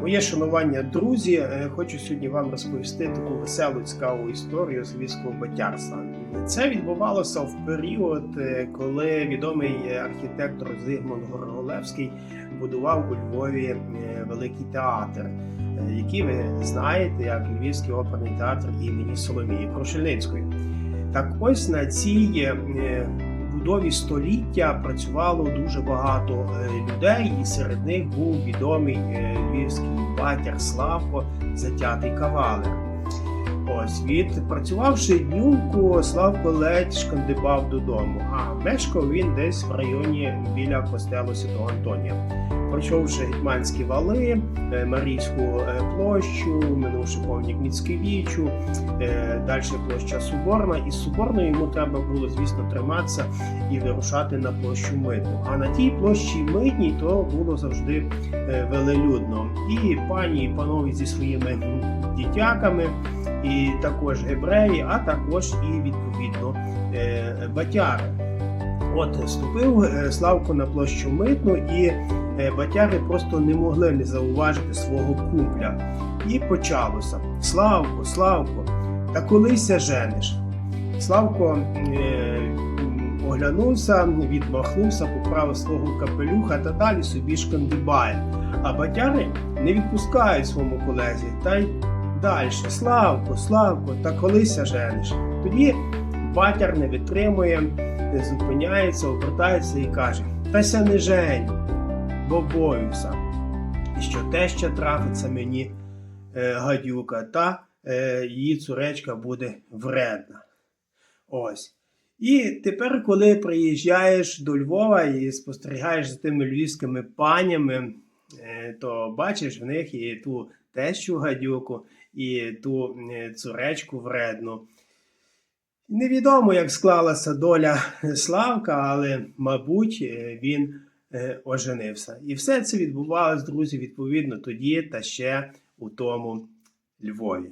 Моє шанування, друзі. Е, Хочу сьогодні вам розповісти таку веселу цікаву історію з львівського батярства. Це відбувалося в період, е, коли відомий архітектор Зигмунд Горголевський будував у Львові е, великий театр, який ви знаєте як Львівський оперний театр імені Соломії Крушельницької. Так ось на цій будові століття працювало дуже багато е, людей, і серед них був відомий е, львівський батяр Славко, затятий кавалер. Ось відпрацювавши днюку, Славко ледь шкандибав додому, а мешкав він десь в районі біля костелу Святого Антонія. Пройшовши гетьманські вали, е, Марійську е, площу, минувши повнік Міцкевічу, е, далі площа Соборна. Із Соборної йому треба було, звісно, триматися і вирушати на площу Митну. А на тій площі Митній то було завжди велелюдно. І пані, і панові зі своїми дітяками, і також євреї, а також і відповідно батяри. От ступив Славко на площу Митну, і е, батяри просто не могли не зауважити свого кумпля. І почалося: Славко, Славко, та колися жениш. Славко е, оглянувся, відмахнувся, поправив свого капелюха та далі собі шкандибає. А батяри не відпускають своєму колезі. Та й далі. Славко, Славко, та колися жениш. Тоді батяр не витримує, не зупиняється, обертається і каже: Тася не жень, бо боюся. Що те ще трафиться мені е, гадюка, та е, її цуречка буде вредна. Ось. І тепер, коли приїжджаєш до Львова і спостерігаєш за тими львівськими панями, е, то бачиш в них і ту тещу гадюку, і ту е, цуречку вредну. Невідомо, як склалася доля Славка, але, мабуть, е, він оженився. І все це відбувалось, друзі, відповідно тоді та ще у тому Львові.